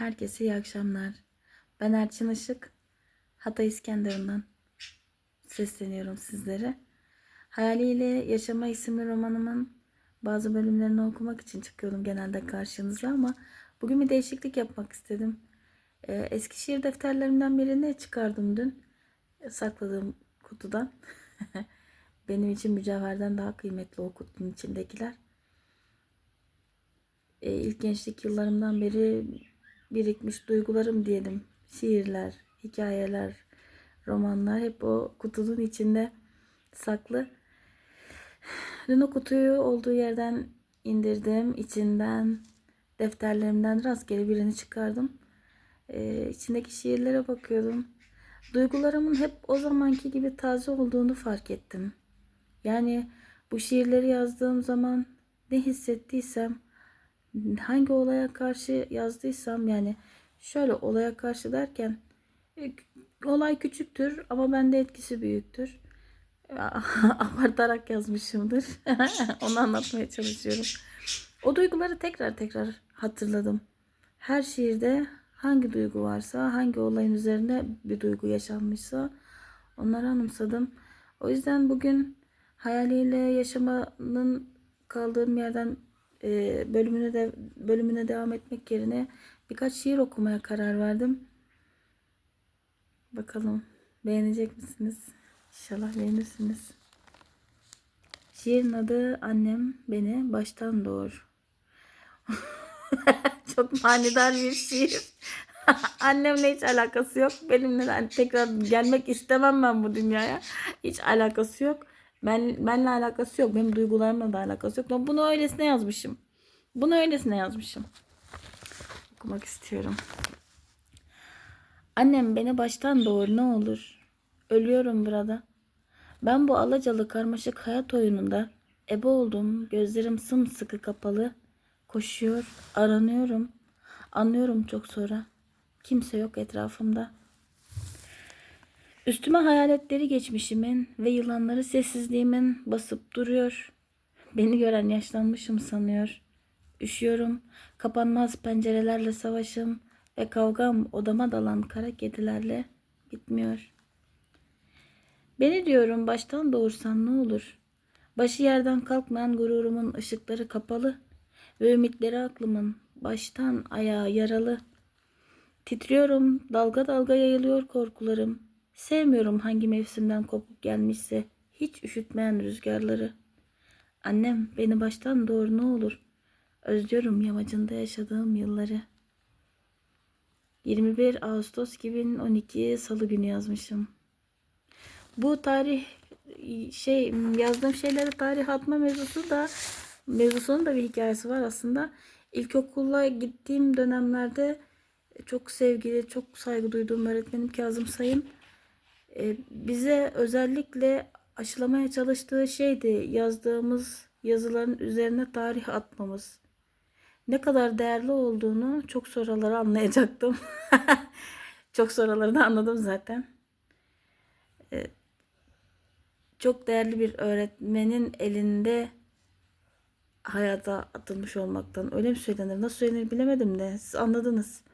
Herkese iyi akşamlar. Ben Erçin Işık. Hatay İskenderun'dan sesleniyorum sizlere. Hayaliyle Yaşama isimli romanımın bazı bölümlerini okumak için çıkıyordum genelde karşınıza ama bugün bir değişiklik yapmak istedim. Ee, eski şiir defterlerimden birini çıkardım dün. Sakladığım kutudan. Benim için mücevherden daha kıymetli o kutunun içindekiler. Ee, ilk gençlik yıllarımdan beri birikmiş duygularım diyelim. Şiirler, hikayeler, romanlar hep o kutunun içinde saklı. Dün o kutuyu olduğu yerden indirdim. İçinden defterlerimden rastgele birini çıkardım. Ee, içindeki şiirlere bakıyordum. Duygularımın hep o zamanki gibi taze olduğunu fark ettim. Yani bu şiirleri yazdığım zaman ne hissettiysem hangi olaya karşı yazdıysam yani şöyle olaya karşı derken e, olay küçüktür ama bende etkisi büyüktür. Abartarak yazmışımdır. Onu anlatmaya çalışıyorum. O duyguları tekrar tekrar hatırladım. Her şiirde hangi duygu varsa, hangi olayın üzerine bir duygu yaşanmışsa onları anımsadım. O yüzden bugün hayaliyle yaşamanın kaldığım yerden e, bölümüne de bölümüne devam etmek yerine birkaç şiir okumaya karar verdim. Bakalım beğenecek misiniz? İnşallah beğenirsiniz. Şiirin adı Annem Beni Baştan Doğur. Çok manidar bir şiir. Annemle hiç alakası yok. Benimle de tekrar gelmek istemem ben bu dünyaya. Hiç alakası yok. Ben benle alakası yok. Benim duygularımla da alakası yok. Bunu öylesine yazmışım. Bunu öylesine yazmışım. Okumak istiyorum. Annem beni baştan doğur ne olur. Ölüyorum burada. Ben bu alacalı karmaşık hayat oyununda ebe oldum. Gözlerim sımsıkı kapalı. Koşuyor, aranıyorum. Anlıyorum çok sonra. Kimse yok etrafımda. Üstüme hayaletleri geçmişimin ve yılanları sessizliğimin basıp duruyor. Beni gören yaşlanmışım sanıyor. Üşüyorum, kapanmaz pencerelerle savaşım ve kavgam odama dalan kara kedilerle bitmiyor. Beni diyorum baştan doğursan ne olur? Başı yerden kalkmayan gururumun ışıkları kapalı ve ümitleri aklımın baştan ayağa yaralı. Titriyorum, dalga dalga yayılıyor korkularım. Sevmiyorum hangi mevsimden kopup gelmişse hiç üşütmeyen rüzgarları. Annem beni baştan doğur ne olur. Özlüyorum yamacında yaşadığım yılları. 21 Ağustos 2012 Salı günü yazmışım. Bu tarih şey yazdığım şeyleri tarih atma mevzusu da mevzusunun da bir hikayesi var aslında. İlkokula gittiğim dönemlerde çok sevgili, çok saygı duyduğum öğretmenim Kazım Sayın bize özellikle aşılamaya çalıştığı şeydi yazdığımız yazıların üzerine tarih atmamız. Ne kadar değerli olduğunu çok sonraları anlayacaktım. çok sonraları da anladım zaten. E, çok değerli bir öğretmenin elinde hayata atılmış olmaktan öyle mi söylenir nasıl söylenir bilemedim de siz anladınız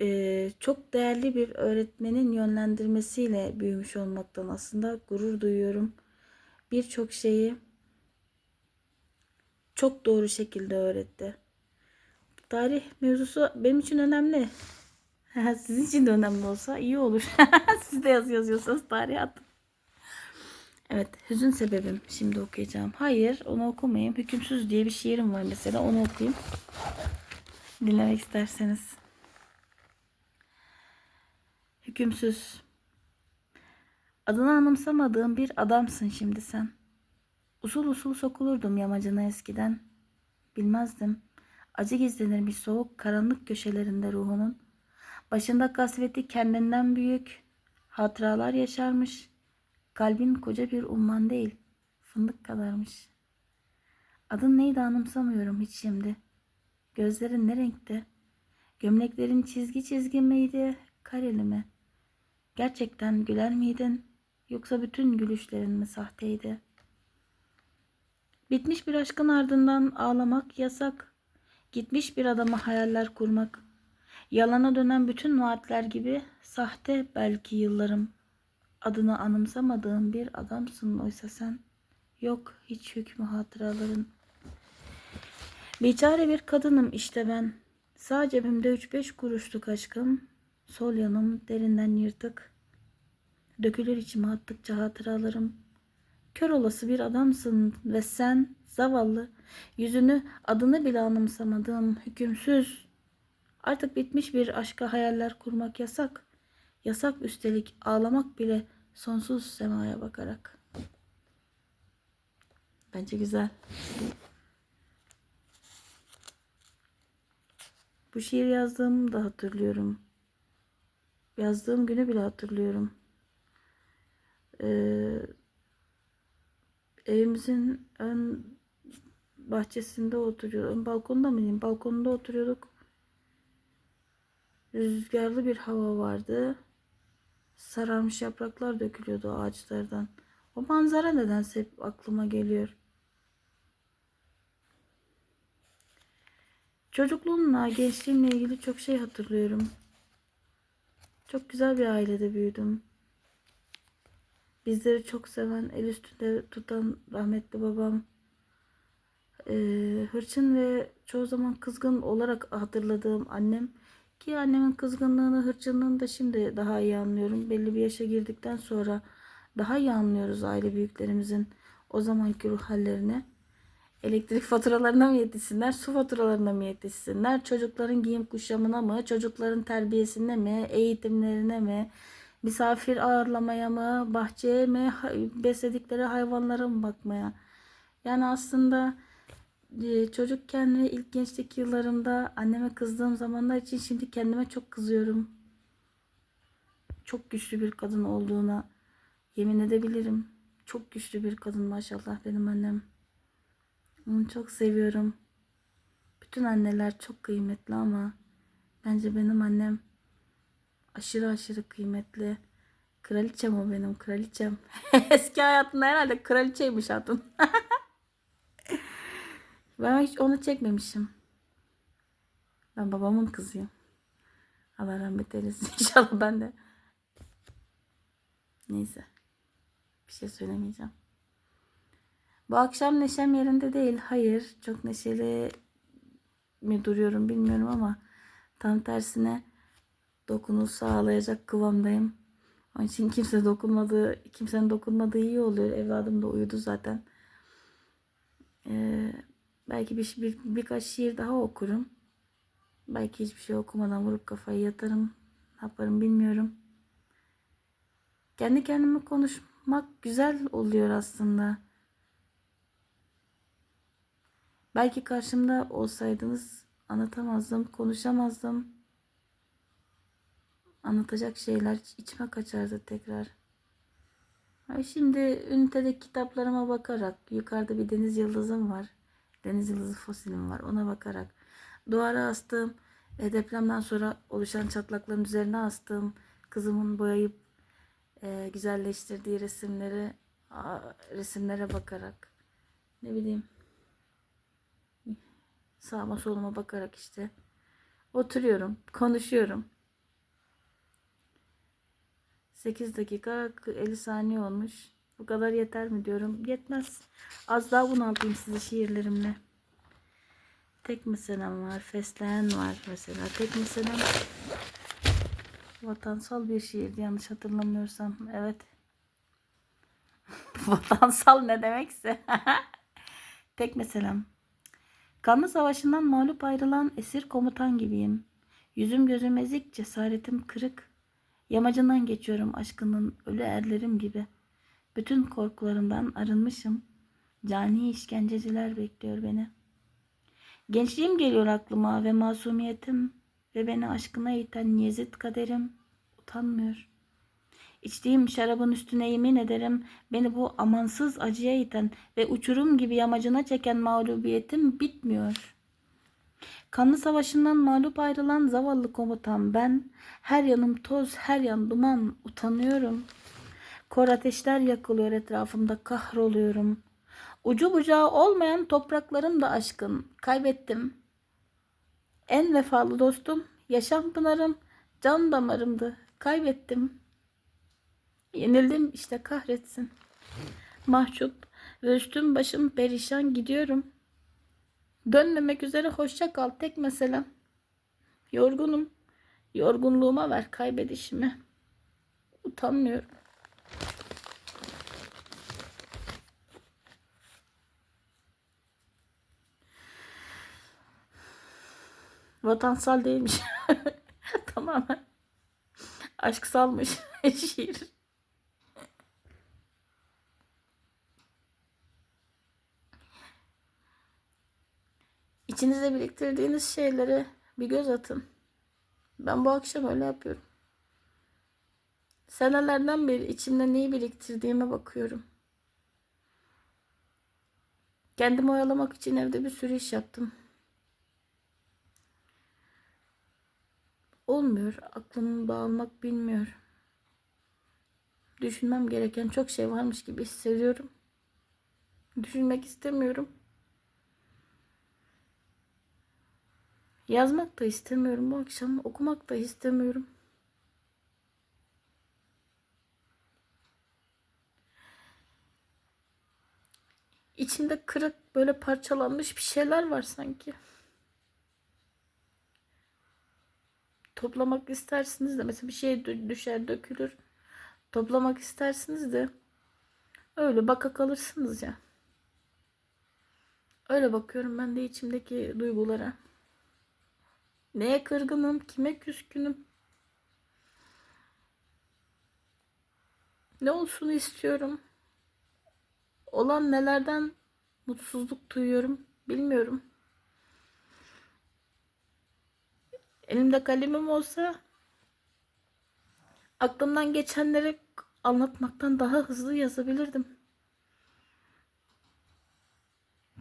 ee, çok değerli bir öğretmenin yönlendirmesiyle büyümüş olmaktan aslında gurur duyuyorum. Birçok şeyi çok doğru şekilde öğretti. Tarih mevzusu benim için önemli. Sizin için de önemli olsa iyi olur. Siz de yaz yazıyorsanız tarih atın. Evet, hüzün sebebim. Şimdi okuyacağım. Hayır, onu okumayayım. Hükümsüz diye bir şiirim var mesela. Onu okuyayım. Dinlemek isterseniz. Hükümsüz. Adını anımsamadığım bir adamsın şimdi sen. Usul usul sokulurdum yamacına eskiden. Bilmezdim. Acı gizlenirmiş soğuk karanlık köşelerinde ruhunun. Başında kasveti kendinden büyük. Hatıralar yaşarmış. Kalbin koca bir umman değil. Fındık kadarmış. Adın neydi anımsamıyorum hiç şimdi. Gözlerin ne renkte? Gömleklerin çizgi çizgi miydi? Kareli mi? Gerçekten güler miydin? Yoksa bütün gülüşlerin mi sahteydi? Bitmiş bir aşkın ardından ağlamak yasak. Gitmiş bir adama hayaller kurmak. Yalana dönen bütün vaatler gibi sahte belki yıllarım. Adını anımsamadığım bir adamsın oysa sen. Yok hiç hükmü hatıraların. Biçare bir kadınım işte ben. Sağ cebimde üç beş kuruşluk aşkım. Sol yanım derinden yırtık. Dökülür içime attıkça hatıralarım. Kör olası bir adamsın ve sen zavallı, yüzünü adını bile anımsamadığım hükümsüz. Artık bitmiş bir aşka hayaller kurmak yasak. Yasak üstelik ağlamak bile sonsuz semaya bakarak. Bence güzel. Bu şiir yazdığımı da hatırlıyorum. Yazdığım günü bile hatırlıyorum. Ee, evimizin ön bahçesinde oturuyor. Ön balkonda mı diyeyim? Balkonda oturuyorduk. Rüzgarlı bir hava vardı. Sararmış yapraklar dökülüyordu ağaçlardan. O manzara nedense hep aklıma geliyor. Çocukluğumla, gençliğimle ilgili çok şey hatırlıyorum. Çok güzel bir ailede büyüdüm. Bizleri çok seven, el üstünde tutan rahmetli babam. Ee, hırçın ve çoğu zaman kızgın olarak hatırladığım annem. Ki annemin kızgınlığını, hırçınlığını da şimdi daha iyi anlıyorum. Belli bir yaşa girdikten sonra daha iyi anlıyoruz aile büyüklerimizin o zamanki ruh hallerini. Elektrik faturalarına mı yetişsinler, su faturalarına mı yetişsinler, çocukların giyim kuşamına mı, çocukların terbiyesine mi, eğitimlerine mi, misafir ağırlamaya mı, bahçeye mi, besledikleri hayvanlara mı bakmaya. Yani aslında e, çocukken ve ilk gençlik yıllarımda anneme kızdığım zamanlar için şimdi kendime çok kızıyorum. Çok güçlü bir kadın olduğuna yemin edebilirim. Çok güçlü bir kadın maşallah benim annem. Onu çok seviyorum. Bütün anneler çok kıymetli ama bence benim annem aşırı aşırı kıymetli. Kraliçem o benim kraliçem. Eski hayatında herhalde kraliçeymiş hatun. ben hiç onu çekmemişim. Ben babamın kızıyım. Allah rahmet eylesin. İnşallah ben de. Neyse. Bir şey söylemeyeceğim. Bu akşam neşem yerinde değil. Hayır. Çok neşeli mi duruyorum bilmiyorum ama tam tersine dokunu sağlayacak kıvamdayım. Onun için kimse dokunmadığı, kimsenin dokunmadığı iyi oluyor. Evladım da uyudu zaten. Ee, belki bir, bir, birkaç şiir daha okurum. Belki hiçbir şey okumadan vurup kafayı yatarım. Ne yaparım bilmiyorum. Kendi kendime konuşmak güzel oluyor aslında. Belki karşımda olsaydınız anlatamazdım, konuşamazdım. Anlatacak şeyler içime kaçardı tekrar. Şimdi ünitede kitaplarıma bakarak, yukarıda bir deniz yıldızım var. Deniz yıldızı fosilim var. Ona bakarak duvara astığım, e, depremden sonra oluşan çatlakların üzerine astığım kızımın boyayıp e, güzelleştirdiği resimleri a, resimlere bakarak ne bileyim sağıma soluma bakarak işte oturuyorum, konuşuyorum. 8 dakika 50 saniye olmuş. Bu kadar yeter mi diyorum. Yetmez. Az daha bunaltayım sizi şiirlerimle. Tek meselem var. Fesleğen var mesela. Tek meselem vatansal bir şiirdi yanlış hatırlamıyorsam. Evet. vatansal ne demekse. Tek meselem. Kanlı savaşından mağlup ayrılan esir komutan gibiyim. Yüzüm gözüm ezik, cesaretim kırık. Yamacından geçiyorum aşkının ölü erlerim gibi. Bütün korkularımdan arınmışım. Cani işkenceciler bekliyor beni. Gençliğim geliyor aklıma ve masumiyetim ve beni aşkına iten Yezid kaderim utanmıyor. İçtiğim şarabın üstüne yemin ederim beni bu amansız acıya iten ve uçurum gibi yamacına çeken mağlubiyetim bitmiyor. Kanlı savaşından mağlup ayrılan zavallı komutan ben, her yanım toz, her yan duman, utanıyorum. Kor ateşler yakılıyor etrafımda, kahroluyorum. Ucu bucağı olmayan topraklarım da aşkın, kaybettim. En vefalı dostum yaşam pınarım, can damarımdı. Kaybettim. Yenildim işte kahretsin. Mahcup ve üstüm başım perişan gidiyorum. Dönmemek üzere hoşça kal tek meselem. Yorgunum. Yorgunluğuma ver kaybedişimi. Utanmıyorum. Vatansal değilmiş. Tamamen aşk salmış şiir. İçinizde biriktirdiğiniz şeylere bir göz atın. Ben bu akşam öyle yapıyorum. Senelerden beri içimde neyi biriktirdiğime bakıyorum. Kendimi oyalamak için evde bir sürü iş yaptım. Olmuyor. Aklımı dağılmak bilmiyor. Düşünmem gereken çok şey varmış gibi hissediyorum. Düşünmek istemiyorum. Yazmak da istemiyorum bu akşam. Okumak da istemiyorum. İçimde kırık böyle parçalanmış bir şeyler var sanki. Toplamak istersiniz de mesela bir şey düşer dökülür. Toplamak istersiniz de öyle baka kalırsınız ya. Öyle bakıyorum ben de içimdeki duygulara. Neye kırgınım, kime küskünüm? Ne olsun istiyorum? Olan nelerden mutsuzluk duyuyorum bilmiyorum. Elimde kalemim olsa aklımdan geçenleri anlatmaktan daha hızlı yazabilirdim.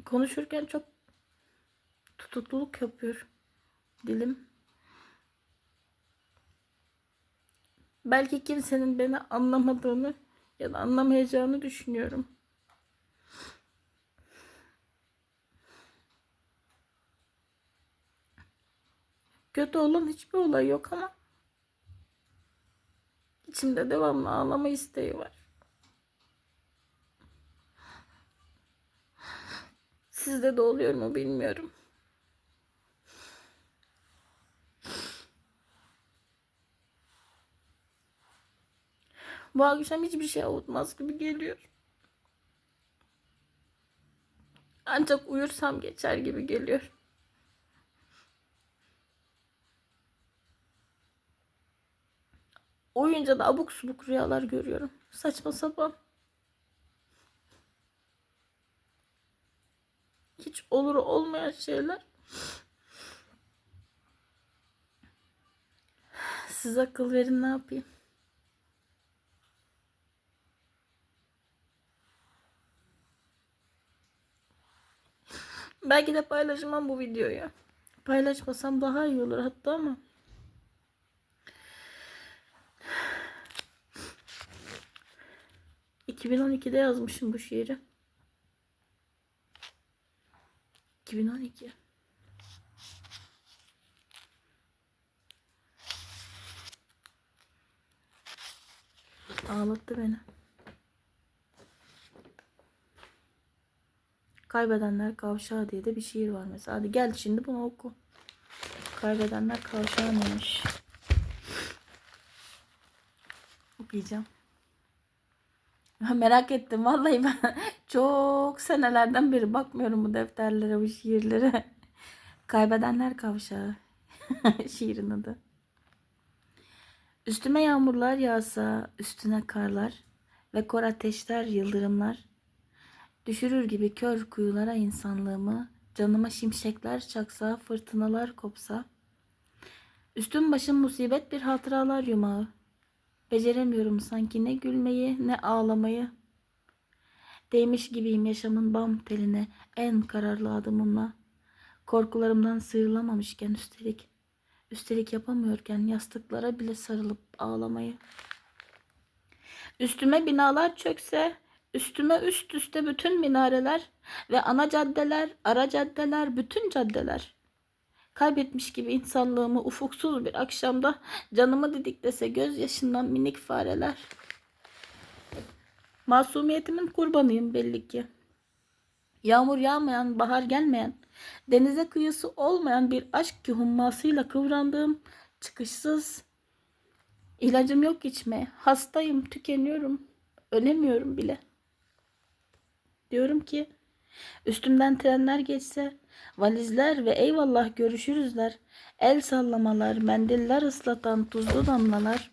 Konuşurken çok tutukluluk yapıyor dilim. Belki kimsenin beni anlamadığını ya da anlamayacağını düşünüyorum. Kötü olan hiçbir olay yok ama içimde devamlı ağlama isteği var. Sizde de oluyor mu bilmiyorum. Bu akşam hiçbir şey avutmaz gibi geliyor. Ancak uyursam geçer gibi geliyor. Uyuyunca da abuk subuk rüyalar görüyorum. Saçma sapan. Hiç olur olmayan şeyler. Siz akıl verin ne yapayım? Belki de paylaşmam bu videoyu. Paylaşmasam daha iyi olur hatta ama. ...2012'de yazmışım bu şiiri. 2012. Ağlattı beni. Kaybedenler Kavşağı diye de bir şiir var mesela. Hadi gel şimdi bunu oku. Kaybedenler Kavşağı neymiş? Okuyacağım. Merak ettim vallahi ben çok senelerden beri bakmıyorum bu defterlere, bu şiirlere. Kaybedenler Kavşağı şiirin adı. Üstüme yağmurlar yağsa, üstüne karlar ve kor ateşler, yıldırımlar düşürür gibi kör kuyulara insanlığımı, canıma şimşekler çaksa, fırtınalar kopsa, üstüm başım musibet bir hatıralar yumağı. Beceremiyorum sanki ne gülmeyi ne ağlamayı. Değmiş gibiyim yaşamın bam teline en kararlı adımımla. Korkularımdan sıyrılamamışken üstelik. Üstelik yapamıyorken yastıklara bile sarılıp ağlamayı. Üstüme binalar çökse, üstüme üst üste bütün minareler ve ana caddeler, ara caddeler, bütün caddeler. Kaybetmiş gibi insanlığımı ufuksuz bir akşamda canımı didiklese gözyaşından minik fareler. Masumiyetimin kurbanıyım belli ki. Yağmur yağmayan, bahar gelmeyen, denize kıyısı olmayan bir aşk ki hummasıyla kıvrandığım çıkışsız. İlacım yok içmeye. Hastayım, tükeniyorum. Ölemiyorum bile. Diyorum ki üstümden trenler geçse, valizler ve eyvallah görüşürüzler, el sallamalar, mendiller ıslatan tuzlu damlalar.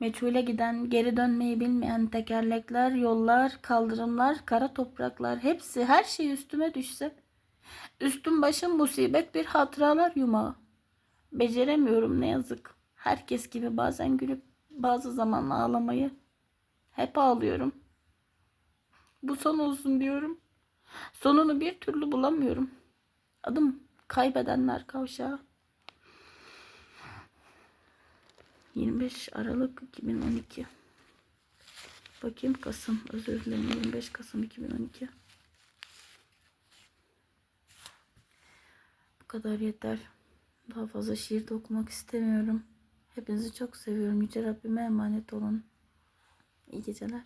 Meçhule giden, geri dönmeyi bilmeyen tekerlekler, yollar, kaldırımlar, kara topraklar hepsi her şey üstüme düşse. Üstüm başım musibet bir hatıralar yumağı. Beceremiyorum ne yazık. Herkes gibi bazen gülüp bazı zaman ağlamayı. Hep ağlıyorum. Bu son olsun diyorum. Sonunu bir türlü bulamıyorum. Adım kaybedenler kavşağı. 25 Aralık 2012. Bakayım Kasım. Özür dilerim. 25 Kasım 2012. Bu kadar yeter. Daha fazla şiir de okumak istemiyorum. Hepinizi çok seviyorum. Yüce Rabbime emanet olun. İyi geceler.